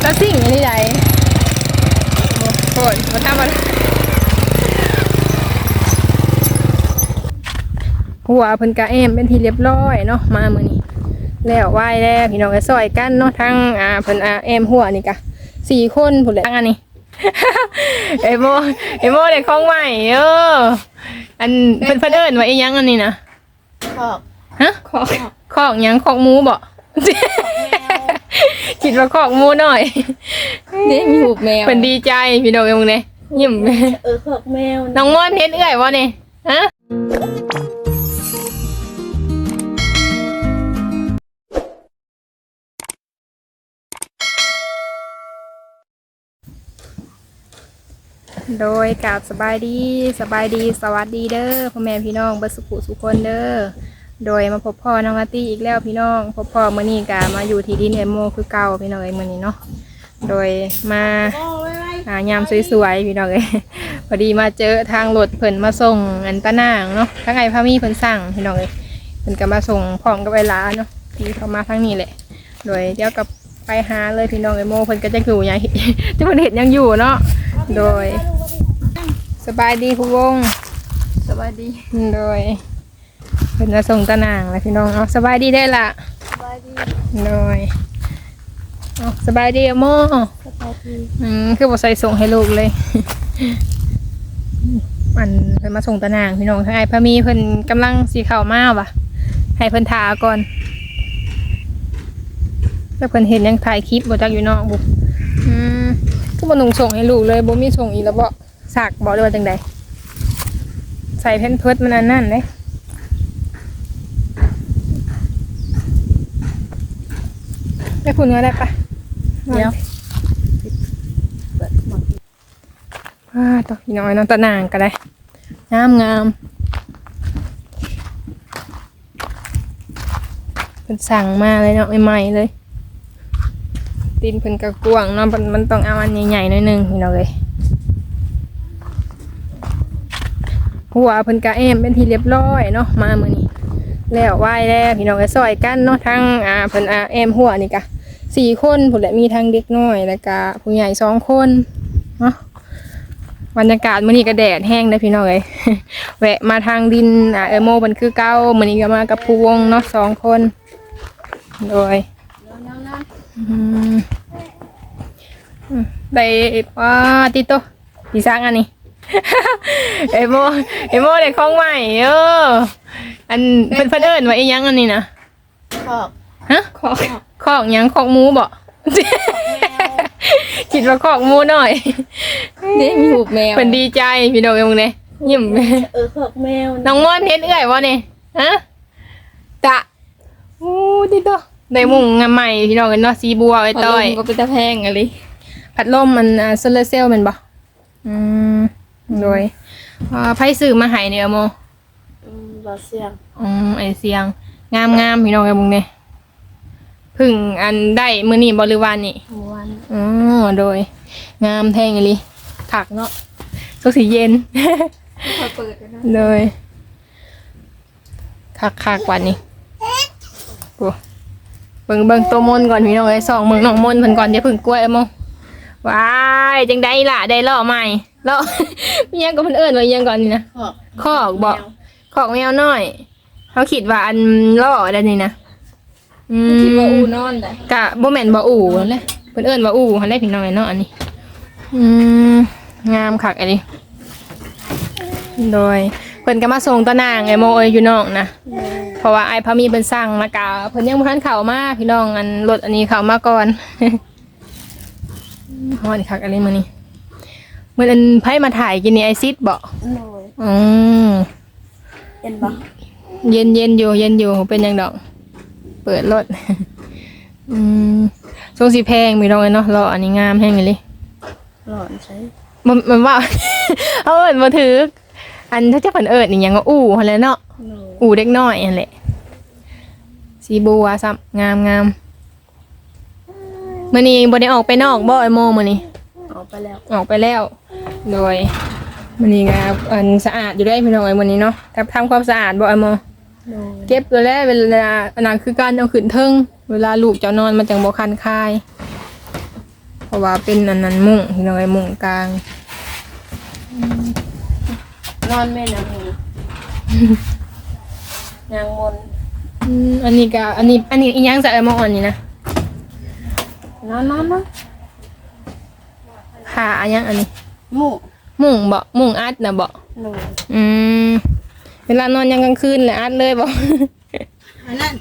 แล้วสิ่งนี้ใดโอ้โหมาทำอะไรหัวเพิ่นกะแอมเป็นที่เรียบร้อยเนาะมามื้อนี้แล้วไหว้แล้วพี่น้องก็ซอยกันเนาะทั้งอ่าเพิ่นอ่าแอมหัวนี่กะสี่คนพุ่นแหละทั้งอันนี้เอโมเอโมเด็กของใหม่เอออันเพิ่นเพิ่นเอิ้นว่าอีหยังอันนี้นะขอบฮะขอบคอกหยังคอกหมูบ่ คิดว่าคอกหมูหน่อยนี่มีหูแมวเพิ่นดีใจพี่น้องเอ้ยมึงเนี่ยยิ้มเออขอบแมวน้องม่อนเฮ็ดเอื้อยบ่นี่ฮะโดยกราบสบายดีสบายดีสวัสดีเด้อพ่อแม่พี่น้องเบิดสุขุสุขคนเด้อ โดยมาพบพ่อน้องอาร์ตี้อีกแล้วพี่น้องพบพ่อมื้อนี้ก็มาอยู่ที่ดินเอโมคือเก่าพี่น้องเอ้ยมื้อนี้เนาะโดยมาโอ้ยไว้หายามสวยๆพี่น้องเอ้ยพอดีมาเจอทางรถเพิ่นมาส่งอันตะนางเนาะทั้งไงพามีเพิ่นสั่งพี่น้องเอ้ยเพิ่นก็มาส่งพร้อมกับเวลาเนาะที่เขามาทางนี้แหละ โดยเดี๋ยวกับไปหาเลยพี่น้องไอโมเพิ่นก็จะอยู่ยังที่เพิ่นเห็นยังอยู่เนาะโดย สบายดีผู้วงสวัสดีโดย เพิ่นมาส่งตะนางแล้วพี่น้องเอาสบายดีได้อละสวัสดีโดยเอาสบายดีอะโมสวัสดีอืมคือบ่ใส่ส่งให้ลูกเลยมันเพิ่นมาส่งตะนางพี่น้องทางไอ้พะมีเพิ่นกำลังสีเข้ามาว่ะให้เพิ่นทาก่อนแล้วเพิ่นเห็นยังถ่ายคลิปบ่จักอยู่เนอกบุอืมคือบ่นุ่งส่งให้ลูกเลยบ่มีส่งอีกแล้วบ่สักบ่ได้ว่าจังใดใส่แพนเพิร์ดมันอันนั่นเด้ ไปคุณก็ได้ปะเดี๋ยวเปิดหมดว้าตอกพี่น้อยเน้องตะนางก็ได้ งามงามเป็นสั่งมาเลยเนาะใหม่ๆเลยตีนเพิ่นกระกวางเนาะมันมันต้องเอาอันใหญ่ๆหน่อยหนึงพี่น้องเลยหัวเพิ่นกะแอมเป็นที่เรียบร้อยเนาะมามื้อนี้แล้วไหว้แล้วพี่น้องก็ซอยกันเนาะทั้งอ่าเพิ่นอ่าแอมหัวนี่กะ สี่คนผู้นแหละมีทั้งเด็กน้อยแล้วก็ผู้ใหญ่สองคนเนาะบรรยากาศมื้อนี้ก็แดดแห้งได้พี่น้องเอ้ยแวะมาทางดินอ่าเอโมมันคือเก้ามื้อนี้ก็มากับผู้วงเนาะสองคนโดยได้ป้าติโตพี่สร้างอันนี้เอโมเอโมได้ของใหม่เอออันเพิ่นเพิ่นเอิ้นว่าอีหยังอันนี้นะขอบ ฮะขอบคอกหยังคอกหมูบ่ คิดว่าคอกหมูหน่อยนี่มีหูแมวเป็นดีใจพี่น้องเอ้ยมึงเนี่ยยิ้มเออขอบแมวน้องม่อนเฮ็ดเอื้อยวะเนี่ยฮะตะอู้ดิโตได้มุงงามใหม่พี่น้องกันเนาะสีบัวไอ้ต้อยก็เป็นตะแพงอะไรพัดลมมันอ่าโซลาร์เซลล์แมันบ่อืมโดยอ่าไผซื้อมาให้เนี่ยโมอืมรอเสียงอืมไอเสียง งามงามพี่น้องเอ้ยมึงเนี่ย เพึ่งอันได้มื้อนี้บ่หรือวานนี่หมู่วันอ๋อโดย งามแท่งอีหลีถักเนาะสุกสีเย็น พอเปิดกันนะเลยคักคักๆวันนี้โอ้เบิ่งเบิ่งตัวมนต์ก่อนพี่น้องไอ้ยสองเบิ่งน้องมนต์เพิ่นก่อนอย่าเพึ่งกล้วยเอามงว้ายจังได้ล่ะได้ล่อใหม่ล่อ มีหยังก็เพิ่นเอิ้นว่าอิหยังก่อนนี่นะ ขอบคอกบ่ของแมวน้อยเขาคิดว่าอันล่อได้นี่นะ อืมคิดว่าอูนอนได้กะบ่แม่นบ่อู่นั่นแหละเพิ่นเอิ้นว่าอู่หั่นแหละพี่น้องไอ้เนาะอันนี้ อืมงามคักอันนี้ โดยเพิ่นก็มาส่งตะนางไอ้โมเอ้ยอยู่นอกนะเพราะว่าไอ้พามีเพิ่นสั่งมากะเพิ่นยังบ่ทันเข้ามาพี่น้องอันรถอันนี้เข้ามาก่อนฮอดคักอันนี้มื้อนี้มื้อนั้นไผมาถ่ายกินนี่ไอซิดบ่โน่ยอืมเห็นปะเย็นเย็นอยู่เย็นอยู่เป็นหยังดอก เปิดรถอืมทรงสีแพงมีดอกเนาะรออันนี้งามแห้งเลยหลอนใช่มันมันว่า เอาเอิญมาถืออันถ้าจะเพิ่นเอิญนี่ยังว่าอู่หั่นแหละเนาะโน่ยอู่เด็กน้อยนั่นแหละสีบัวซ้ำงามงามมื้อนี้บ่ได้ออกไปนอกบ่ไอโมมื้อนี้ออกไปแล้วออกไปแล้ว โดยมื้อนี้ก็อันสะอาดอยู่ได้พี่น้องไอ้มื้อนี้เนาะทำทำความสะอาดบ่ไอโมโน่ย เก็บตัวแรกเวลาอันนั้นคือการเอาขึ้นเทิงเวลาลูกจะนอนมันจังบ่คันคายราะว่าเป็นอันนั้นมุ้งพี่น้องไอ้มุ้งกลาง นอนแม่นางนี่นางมนต์อืมอันนี้ก็อันนี้อันนี้อีหยังจะเอามาอ่อนนี่นะนอนนอนนอนผ้าอันยังอันนี้ หมู่มุ้งบ่มุ้งอัดนะบ่หนู อืม เวลานอนยังกลางคืนเลยอัดเลยบ่อันนั้น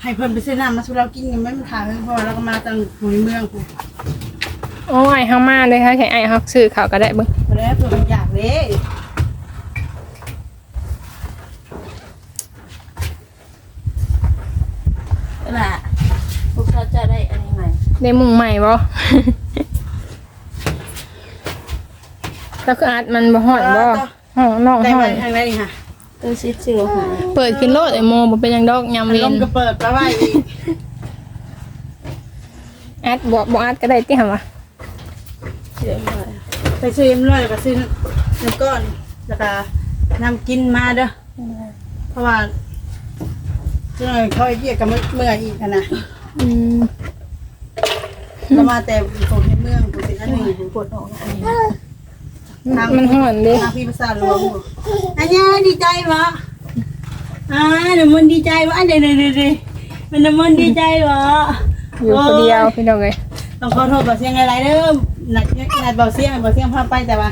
ให้เพิ่นไปซื้อน้ำมาสู่เรากินกันไม่มันทางเพราะว่าเราก็มาตั้งหมู่ในเมืองพู้โอ้ยเฮามาเลยค่ะใช้ไอ้เฮาซื้อข้าวก็ได้เบิ่งบ่ได้เพิ่นมันอยากเลยก็ล่ะพวกเขาจะได้อันนี้ใหม่ได้มุ้งใหม่บ่ ก็คืออัดมันบ่ฮ้อนบ่ ห้องนอกได้ฮ้อมานทางไหนนี่ค่ะตัวซิซิลหายเปิดกินโลดไอ้โมบ่เป็นหยังดอกยามมันเว้ลนมก็เปิดไปไว้อีกอัดบ่บ่อัดก็ได้ติหั่นวะเดี๋ยวหน่อยไปซื้อเอ็มร้อยแล้วก็ซื้อน้ำก้อนแล้วก็น้ำกินมาเด้อเพราะว่าเจ้าหน่อยเขาไอ้เหี้ยกับเมื่อยอีกอะนะอืมเรามาแต่ผมในเมืองผมเป็นอันหนึ่งผมปวดออกนะอันนี้ มันฮ้อนเด้ทางพี่ภาษาหลวงอยู่อันนี้ดีใจวะอ่าหนูมันดีใจวะเดี๋ยวเดี๋ยวเดี๋ยวเดี๋ยวมันน้ำมันดีใจวะอยู่คนเดียวพี่น้องเอ้ยต้องขอโทษเบาเสียงอะไรเด้อนัดนัดเบาเสียงเบาเสียงพาไปแต่ว่า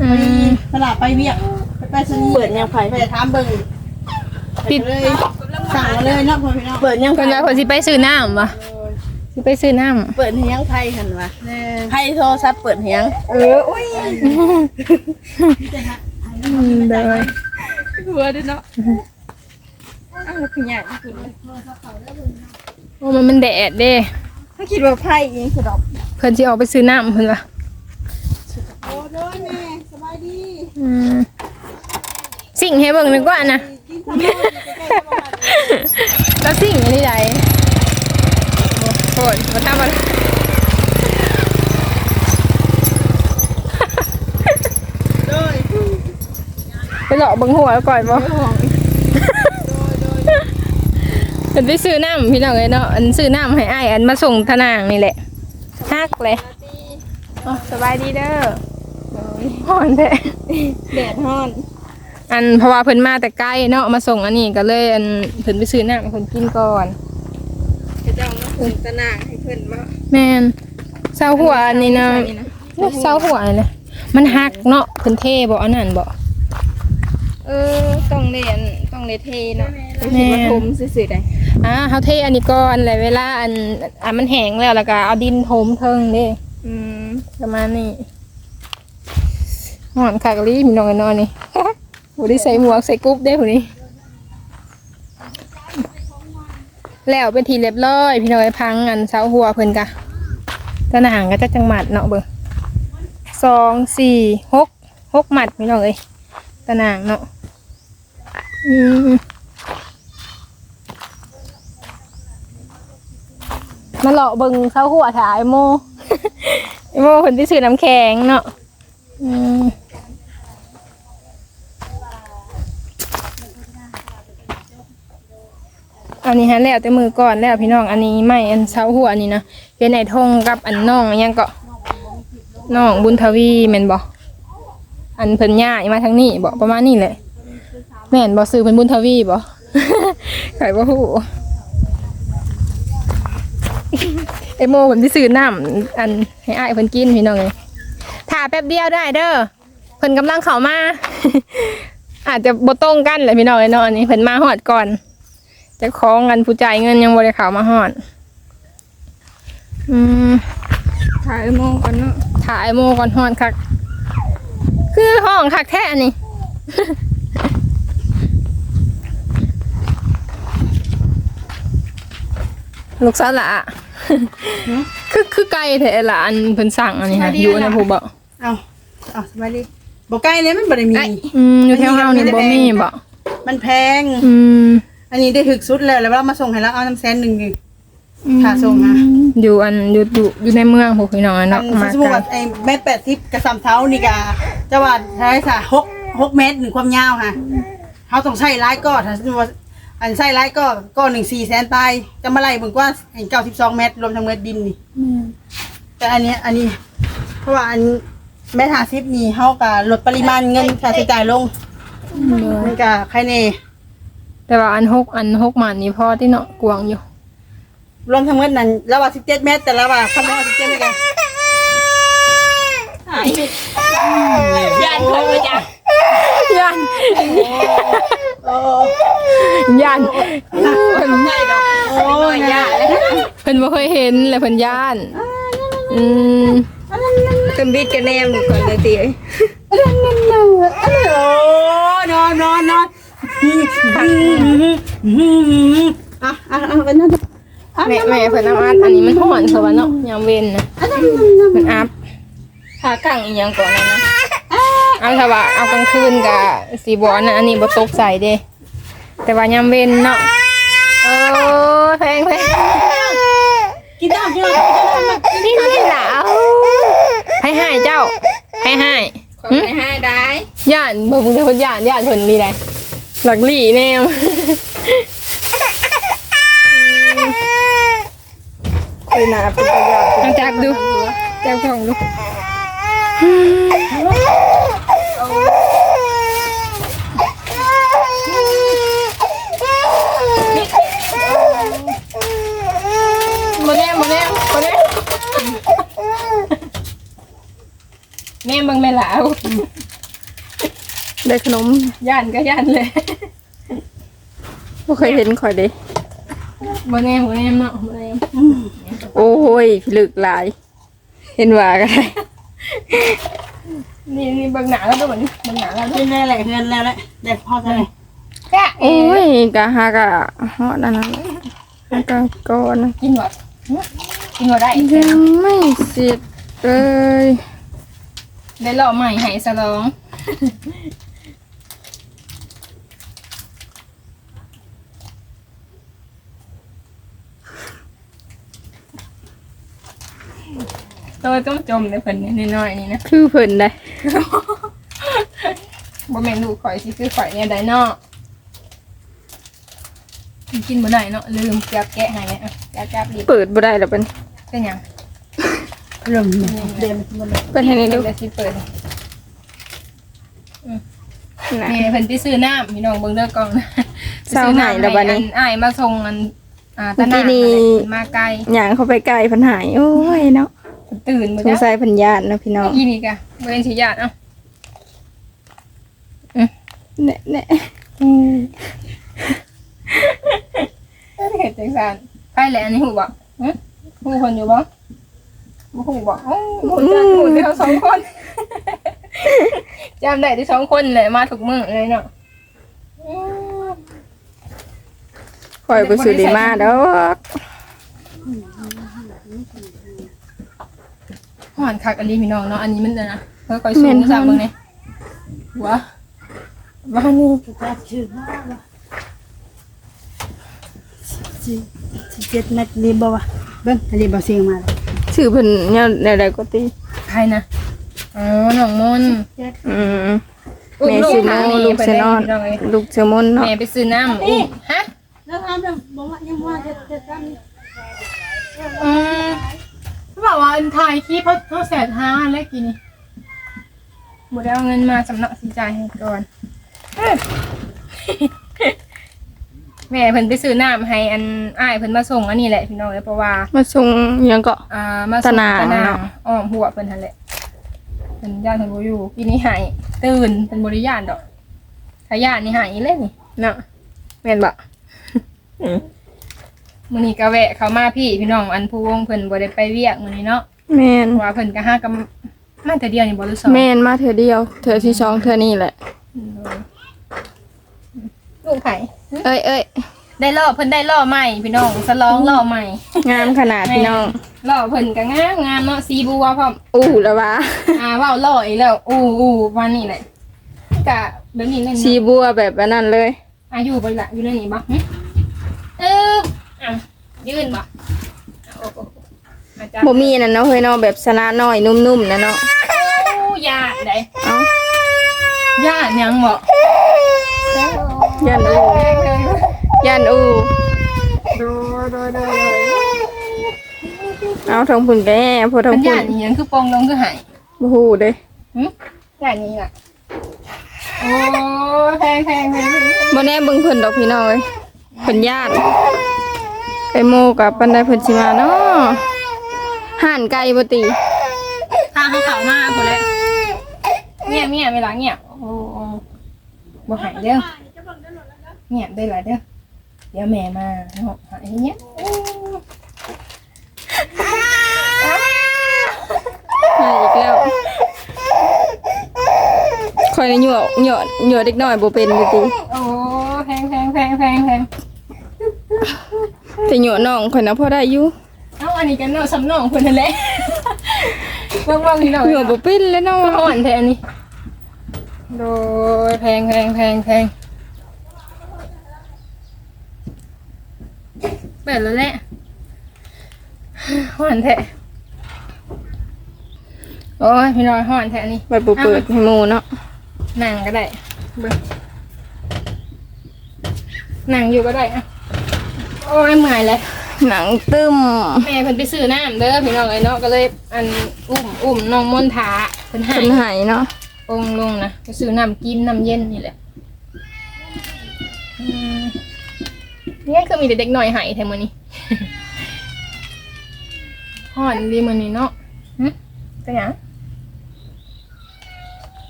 อืพอดีมตลาดไปเวียกไปไปสนีเปิดยังไฟไปถามเบิ่งปิดเลยสั่งมาเลยเนาะพ่อพี่น้องเปิดยังไฟเพิ่นว่าเพิ่นสิไปซื้อน้ำวะ สิไปซื้อน้ำเปิดยังไฟหันวะแน่ไฟโทรศัพท์เปิดยังเอออุ้ยอืมได้หัวด้วยเนาะอ้าวขยะนี่คุณโอ้มันมันแดดเด้ถ้าคิดว่าไฟยิงสะดอกเพิ่นสิออกไปซื้อน้ำเพิ่นว่าโอ้โดยแม่สบายดีอืมสิ่งให้เบิ่งนึกว่านะกินข้าวโพดใกล้ๆบ้านแล้วสิ่งอันนี้ใด โอ้โหมาทำอะไรโดยไปหลอกเบิ่งหัวก่อนบ่เพิ่นไปซื้อน้ำพี่น้องเอ้ยเนาะ อันซื้อน้ำให้อ้ายอันมาส่งทนางนี่แหละฮักเลยอ๋อสบายดีเด้อฮ้อนแท้แดดฮ้อน อันเพราะว่าเพิ่นมาแต่ใกล้เนาะ มาส่งอันนี้ก็เลยอันเพิ่นไปซื้อน้ำให้เพิ่นกินก่อนจะ เจ้ามาถึงตะนางให้เพื่อนมาแม่นเศร้าหัวอันนี้นะเนี่ยเศร้าหัวอันนี้มันหักเนาะเพิ่นเทบ่อันนั้นบ่เออต้องเรียนต้องเรียนเทเนาะแม่มาทมซื่อๆได้อ่าเฮาเทอันนี้ก่อนแล้วเวลาอันอันมันแห้งแล้วแล้วก็เอาดินถมเทิงเด้อืมประมาณนี้หอนคักลีพี่น้องกันนอนนี่บ่ได้ใส่หมวกใส่กรุ๊ปเด้ผู้นี้ แล้วเป็นทีเรียบร้อยพี่น้องไอ้พังอันเสาหัวเพิ่นกะตะหนางก็จะจังหมัดเนาะเบิ่งสองสี่หกหกหมัดพี่น้องเอ้ยตะหนางเนาะอืมมาเลาะเบิ่งเสาหัวถ่ายโม ไอโมเพิ่นไปซื้อน้ำแข็งเนาะอืม อันนี้ฮะแล้วแต่มือก่อนแล้วพี่น้องอันนี้ไม่อันเสาหัวอันนี้นะเป็นไอ้ทงกับอันน้องอันยังก็น้องบุญทวีแม่นบ่อันเพิ่นย่ายมาทางนี้บ่ประมาณนี้แหละแม่นบ่ซื้อเพิ่นบุญทวีบ่ใครบ่ฮู้ไอโมผมที่ซื้อน้ำอันให้อ้ายเพิ่นกินพี่น้องเลยถ่าแป๊บเดียวได้เด้อเพิ่นกำลังเข้ามา อาจจะบ่ตรงกันแหละพี่น้องเอ้นาะอันนี้เพิ่นมาฮอดก่อน จะของกันผู้จ่ายเงินยังบ่ได้เข้ามาฮอดอืมถ่ายโมงก่อนเนาะถ่ายโมก่อนฮอดคัก คือห้องคักแท้อันนี้ลูกสาวละคือคือไก่แท้ละอันเพิ่นสั่งอันนี้ค่ะอยู่ในผู้บ่เอาเอาสบายดีบอกใกล้เลยมันบ่ได้มี อืมอยู่แถวเฮานี่บ่มีบ่มันแพง อืม อันนี้ได้ถึกสุดแล้วแล้วเรามาส่งให้เราเอาน้ำแสนหนึ่งนี่ค่าส่งนะอยู่อันอยู่อยู่อยู่ในเมืองพวกพี่น้องอะอัเนาะนมาสมมุติกัว่านไอ้เมตรแปดสิบกระสำเท้านี่กะจะว่าใช่ค่ะหกหกเมตรหนึ่งความยาวค่ะเขาต้องใช้ร้ายก็ถ้าสมมติว่าอันไส้ร้ายก็ก็หนึ่งสี่แสนตายจะมาไล่เบิ่งกว่าเก้าสิบสองเมตรรวมทั้งเม็ดดินนี่แต่อันเนี้ยอันนี้ เพราะว่าอันแม่ทาซิปนี่เฮากับลดปริมาณเงินค่าใช้จ่ายลงมันก็ใครเน่ แต่ว่าอันหกอันหกหมันนี่พอที่เนาะกวางอยู่รวมทั้งเม็ดนั้นแล้วว่าสิบเจ็ดเมตร แต่ละว่าคำนวณสิบเจ็ดเมตรกันหายยันคนมาจ้ะย่านโอ้ย่านเพิ่นไม่ดอกโอ้ยยาเพิ่นบ่เคยเห็นเลยเพิ่นย่านอืมกำบิดกันแนมก่อนเลยตีโอ้นอนนอนนอน อะอะอะเป็นนั่นแม่แม่เพิ่นเอาอัดอันนี้มันห่อนเขาว่าเนาะยามเว้นนะมันอัพขากลางอีหยังก่อนนะนะเอาถ้าว่าเอากลางคืนก็สิบ่อันนั้นอันนี้บ่ตกใส่เด้ แต่ว่ายามเว้นเนาะเออแพงแพงกินน้ำกินน้ำนี่ไม่หลาวให้ให้เจ้าให้ให้ให้ได้ย่านบิ่งเดี๋ยวคนย่านย่านเพิ่นมีได้ หลักหลี่แนวคุยหนาเป็นประโยชน์เอาจับดูจับของดูมาแน่มาแน่มาแน่แน่เบิ่งแม่หลาวได้ขนมย่านก็ย่านเลยบ่ เคยเห็นข่อยเด้มาแน่มาแน่เนาะมาแน่โอ้ยผลึกหลาย เห็นว่ากันได้นี่นี่เบิ่งหนาแล้วดูเหมือนเบิ่งหนาแล้วดูกินแล้วแหละเงินแล้วแหละเด็กพอเท่าไหร่แกะเอโอ้้ยกะฮากะฮอดอันนั้นฮากะก่อนนะกินหมดกินหมดได้ยังไม่เสร็จเลยได้หล่อใหม่ให้สลอง ตัวต้องจมในเพิ่นนิดหน่อยนี่นะคือเพิ่นได้บ่แม่นลูกข่อยสิคือข่อยเนี่ยได้เนาะกินบ่ได้เนาะลืมจับแกะให้เนี่ยอะจับจับดิเปิดบ่ได้แล้วเป็นเป็นหยังเริ่มเดินมาเลยเปิดให้ในเดี๋ดูยวสิเปิดนะนี่เพิ่นไปซื้อน้ำพี่น้องเบิ่งเด้อกล่องนะเศร้าหายแล้วบัดนี้อัอ้ายมาส่งอันอ่าตะนาเมื่อกี้นี่มาไกลย่างเข้าไปใกล้เพิ่นหายโอ้ยเนาะ เพิ่นตื่นมื้อสงนี้สัยเพิ่นญาติเนาะพี่น้องอีนี่กะบ่เป็นสิญาติเอ้าแน่แน่เฮ็ดจังซั่นใครแหละอันนี้ฮู้บ่หึฮู้เพิ่นอยู่บ่บ่ฮู้บ่โอ้ฮู้จักฮู้แต่เขาสองคนจำได้ที่สองคนเลยมาทุกมื้อเลยเนาะอืม ข่อยบ่สิได้มาดอก หอนคักอันนี้พี่น้องเนาะ อันนี้มันน่ะนะเพิ่นค่อยสูงซะเบิ่งนี่หัวว่านี่จะชื่อว่าสิสิบเจ็ดเมตรรีบบ่วะเบิ้งอันนี้บ่เสียงมาเลยชื่อเพิ่นเนี่ยแนวใดก็ติใครนะอ๋อน้องมนต์อืมแม่สิโนลูกสินอนลูกสิมนเนาะแม่ไปซื้อน้ำอุ้มฮะแล้วทำแบบบอกว่ายังว่าจะจะทอืม เขาบอกว่าถ่ายคลิปเพราะเขาแสนห้าแล้วกี่นี่หมดแล้วเอาเงินมาสำนักสิจ่ายให้ก่อนเอ้ย แม่เพิ่นไปซื้อน้ำให้อันอ้ายเพิ่นมาส่งอันนี้แหละพี่น้องเลยเพราะว่า มาส่งหยังก็ อ่ามาส่งตะนางตะนางเนาะ อ้อมหัวเพิ่นหั่นแหละเพิ่นย่านเพิ่นบ่อยู่ปีนี้หายตื่นเป็นบ่ได้ย่านดอกถ้าย่านนี่หายเลยนี่เนาะแม่นบ่ มื้อนี้ก็แวะเข้ามาพี่พี่น้องอันผู้วงเพิ่นบ่ได้ไปเวียกมื้อนี้เนาะแม่นเพราะว่าเพิ่นก็หากันมาแต่เดียวนี่บ่รู้สองแม่นมาเธอเดียวเธอที่สองเธอนี่แหละ ลูกไผเอ้ยเอ้ยได้ล่อเพิ่นได้ล่อใหม่พี่น้องสลองล่อใหม่งามขนาดพี่น้องล่อเพิ่นก็งามงามเนาะสีบัวพร้อมอู้แล้ววะอ่าเว้าล่ออีกแล้วอู้อู้วันนี้แหละก็แบบนี้เลยชีเนาะบัวแบบอันนั้นเลยอายุบ่ละอยู่ในนี้บ่หึเอออะ ยืนบ่โอ้โหอาจารย์บ่มีนั่นเนาะเฮ้ยเนาะแบบสนะน้อยนุ่มๆนะเนาะโอ้ยาได้เอ้าญาติยังบ่ยันดูย่านอูโดยโดยโดยโดยเอาทางพุ่นก็แย่พอทางมันพุ่ย่านนอีหยังคือปองลงคือหายบ่ฮู้เด้หึย่านนี้ล่ะโอ้แพงแพงแพงแพงบ่แน่เบิ่งเพิ่นดอกพี่น้องเอ้ยเพิ่นย่าน ไก่โมกับปันไดเพิ่นสิมาเนาะห่านไก่บ่ติทางเขาเขามาพุ่นแหละเงียบเงียบเวลาเงียบโอ้โอ้บ่หายเด้อเงียบได้หลายเด้อเดี๋ยวแม่มาเนาะหายเงี้ยหายอีกแล้วคอยเหยั่วเหยั่วเหยั่วเด็กน้อยบ่เป็นบ่ติโอ้แพงแพงแพงแพงแพง แต่เหยั่วน้องข่อยน่ะพอได้อยู่เอ้าอันนี้กันเนาะสำนองคนนั่นแหละว่างๆนี่เนาะเหยั่วบ่เป็นแล้วเนาะอ่อนแทนนี่โดยแพงแพงแพงแพงเปิดแล้วแหละห่อนแทะโอ้ยพี่น้อยห่อนแทะนี่ไปบ่เปิดให้หมู่เนาะนั่งก็ได้เบิ่งนั่งอยู่ก็ได้อะ โอ้ยเมื่อยเลยหนังตึมแม่เพิ่นไปซื้อน้ำเด้อพี่น้องเอ้ยเนาะก็เลยอันอุ้มอุ้มน้องมนทาเพิ่นใหาเพิ่ยนหายเนาะองค์ลงนะไปซื้อน้ำกินน้ำเย็นนี่แหละอืมเนี่ยคือมีแต่เด็กหน่อยหายแทมื้อนี้ ห่อนดีมื้อนี้เนาะหึเป็นหยัง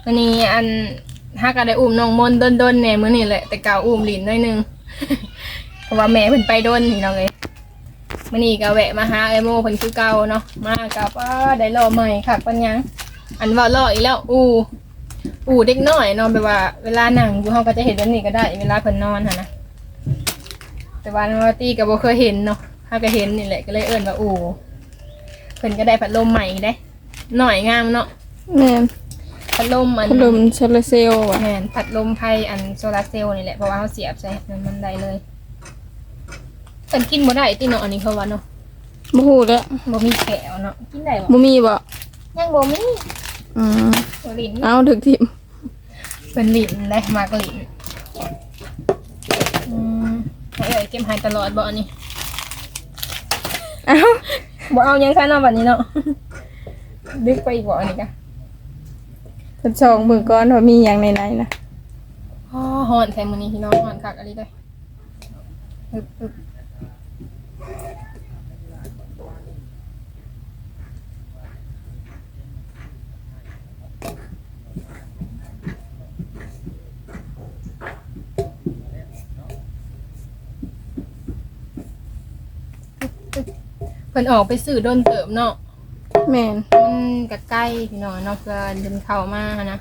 อันนี้อันถ้าก็ได้อุ้มน้องมนต์ดนๆแหน่มื้อนี้แหละแต่เก่าอุ้มหลินหน้อยหนึง เพราะว่าแม่เพิ่นไปดนนี่น้องเอ้ยมื้อนี้ก็แวะมาหาไอโมเพิ่นคือเก่าเนาะมากับว่าได้รอใหม่คักปัญญังอันว่ารออีกแล้วอูอูเด็กน้อยเนอนแบบว่าเวลานั่งอยู่ห้องก็จะเห็นแบบนี้ก็ได้ เวลาเพิ่นนอนหั่นนะแต่ว่านาตี้ก็บ่เคยเห็นเนาะถ้าก็เห็นนี่แหละก็เลยเอิ้นว่าอูเพิ่นก็ได้พัดลมใหม่ได้หน่อยงามเนาะแม่นพัดลมอันพัดลมโซลาร์เซลล์ว่ะแม่นพัดลมไฟอันโซลาร์เซลล์นี่แหละเพราะว่าเขาเสียบใส่มันได้เลย เพิ่นกินบ่ได้ติเนาะอันนี้เขาว่าเนาะบ่ฮู้แล้วบ่มีแขวเนาะกินได้บ่บ่มีบ่ยังบ่มีอืมบ่ลิ้นเอาถึกทิมเป็นลิ้นได้มากลิ้นอืมให้เอ้ยเก็บหายตลอดบ่อันนี้เอ้าบ่เอายังซะเนาะบัดนี้เนาะดึกไปอีกบ่อันนี้กะเพิ่นส่องเบิ่งก่อนว่ามีหยังในไหนนะอ๋อฮ้อนแท้มื้อนี้พี่น้องฮ้อนคักอะไรได้อึบอึ เพิ่นออกไปซื้อโดนเติมเนาะแม่นมันก็ใกล้พี่น้องเนาะเพื่อเดินเข้ามาหั้นนะ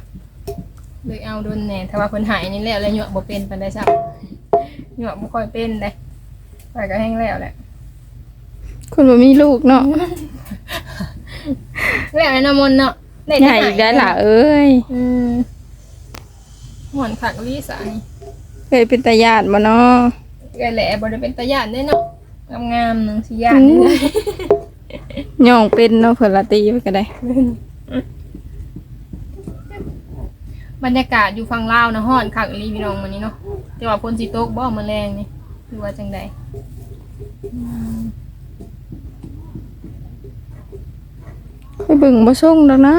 เลยเอาโดนแหน่ถ้าว่าเพิ่นหายนี่แล้วแล้วหยวกบ่เป็นปานใดซับหยวกบ่ค่อยเป็นเด้ไปก็แห้งแล้วแหละคนบ่มีลูกเนาะแล้วไอ้น้ำมนต์เนาะได้ใหญ่อีกได้ล่ะเอ้ยอืมหอนคักลีสานี่เคยเป็นตาญาติบ่เนาะไอ้แหละบ่ได้เป็นตาย่านเด้เนาะ งามๆหนึงสิย่านนี่เลยย่องเป็นเนาะเพิ่นละตีไปก็ได้ บรรยากาศอยู่ฝั่งลาวนะฮ้อนคักอีหลีพี่น้องมื้อนี้เนาะแต่ว่าฝนสิตกบ่มื้อแรงนี่หรือว่าจังใดไปเบิ่งบ่ส่งดอกนะ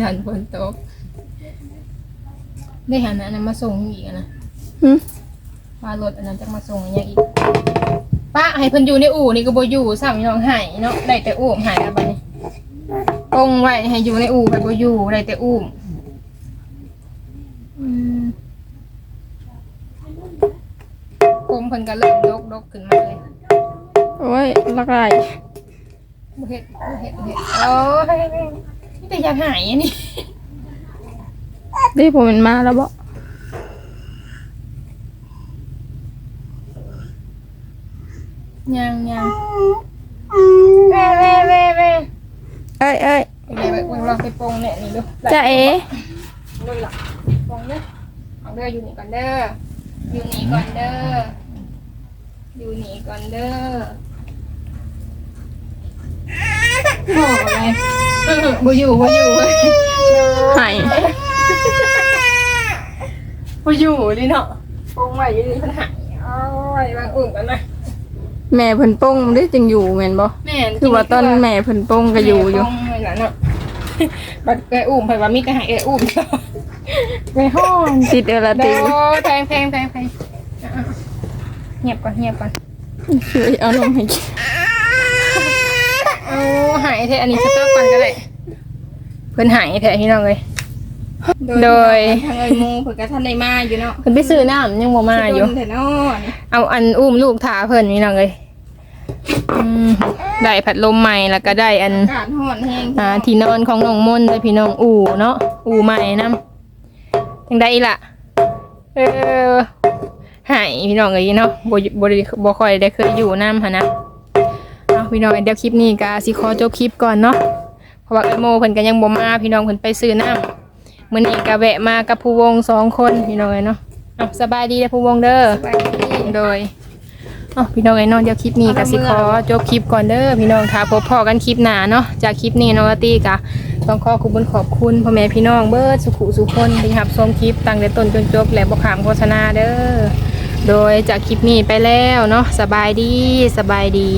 ยันฝนตก ได้หันอันนั้นมาส่งอีกอะนะหึ ว่ารถอันนั้นจะมาส่งอย่างอีกป้าให้เพิ่นอยู่ในอู่นี่ก็บ่อยู่ซ้ำน้องหายเนาะได้แต่อุ้มหายแล้วบัดนี้กงไว้ให้อยู่ในอู่ไปบ่อยู่ได้แต่อุ้มอืมผมเพิ่นก็เริ่มดกดกขึ้นมาเลยโอ้ยลักไหลบ่เฮ็ดบ่เฮ็ดบ่เฮ็ดโอ้ยนี่แต่อยากหายอันนี้ได้ผมมันมาแล้วบ่ ยังยังแม่แม่แม่แม่เอ้ยเอ้ยเดี๋ยวไปลองไปปรงเนี่ยนี่ดูจ้าเอ๋ด้วยหรอปรงเด้อเอาเด้ออยู่นี่ก่อนเด้ออยู่นี่ก่อนเด้ออยู่นี่ก่อนเด้อบอกอะไรบ่อยู่บ่อยู่หายบ่อยู่นี่เนาะปงไว้อยู่นี่เพิ่นหายเอาไว้วางอุ้มกันนะ แม่เพิ่นป้งได้จึงอยู่แม่นบ่แม่นคือว่าตอนแม่เพิ่นป้งก็อยู่อยู่แม่ปงไว้แล้วเนาะบัดเอ้ยอุ้มไปว่ามีแต่หายเอ้ยอุ้มไปห้องติดเอลาโดติแพงแพงแพงแพงอะๆเงียบก่อนเงียบก่อนช่วยเอานมให้กินเอาหายเทอันนี้สต๊อกก่อนก็ได้เพิ่นหายแท้พี่น้องเลยโดยทางเอ้ยหมูเพิ่นก็ทันได้มาอยู่เนาะเพิ่นไปซื้อน้ำยังบ่มาอยู่โดนแต่เนาะนี่เอาอันอุ้มลูกถาเพิ่นพี่น้องเลย อืมได้พัดลมใหม่แล้วก็ได้อัน อากาศร้อนแห้งอ่าที่นอนของน้องมนต์ได้พี่น้องอู่เนาะอู่ใหม่นํจังได้ล่ะ เออหายพี่น้องเลยเนาะบ่บ่ได้บ่ค่อยได้เคยอยู่นำหั่นนะเอาพี่น้องเดี๋ยวคลิปนี้ก็สิขอจบคลิปก่อนเนาะเพราะว่าเอโมเพิ่นก็ยังบ่มาพี่น้องเพิ่นไปซื้อน้ำมื้อนี้ก็แวะมากับผู้วงสองคนพี่น้องเอ้ยเนาะเอาสบายดีเด้อผู้วงเด้อไปดี โดย อ๋อพี่น้องไอ้น้องเดี๋ยวคลิปนี้ก็สิขอจบคลิปก่อนเด้อพี่น้องค่ะพบพอกันคลิปหน้าเนาะจากคลิปนี้น้องอาร์ตี้กะต้องขอขอบคุณขอบคุณพ่อแม่พี่น้องเบิร์ดสุขุสุขคนที่รับชมคลิปตั้งแต่ต้นจนจบและบ่ขามโฆษณาเด้อโดยจากคลิปนี้ไปแล้วเนาะสบายดีสบายดี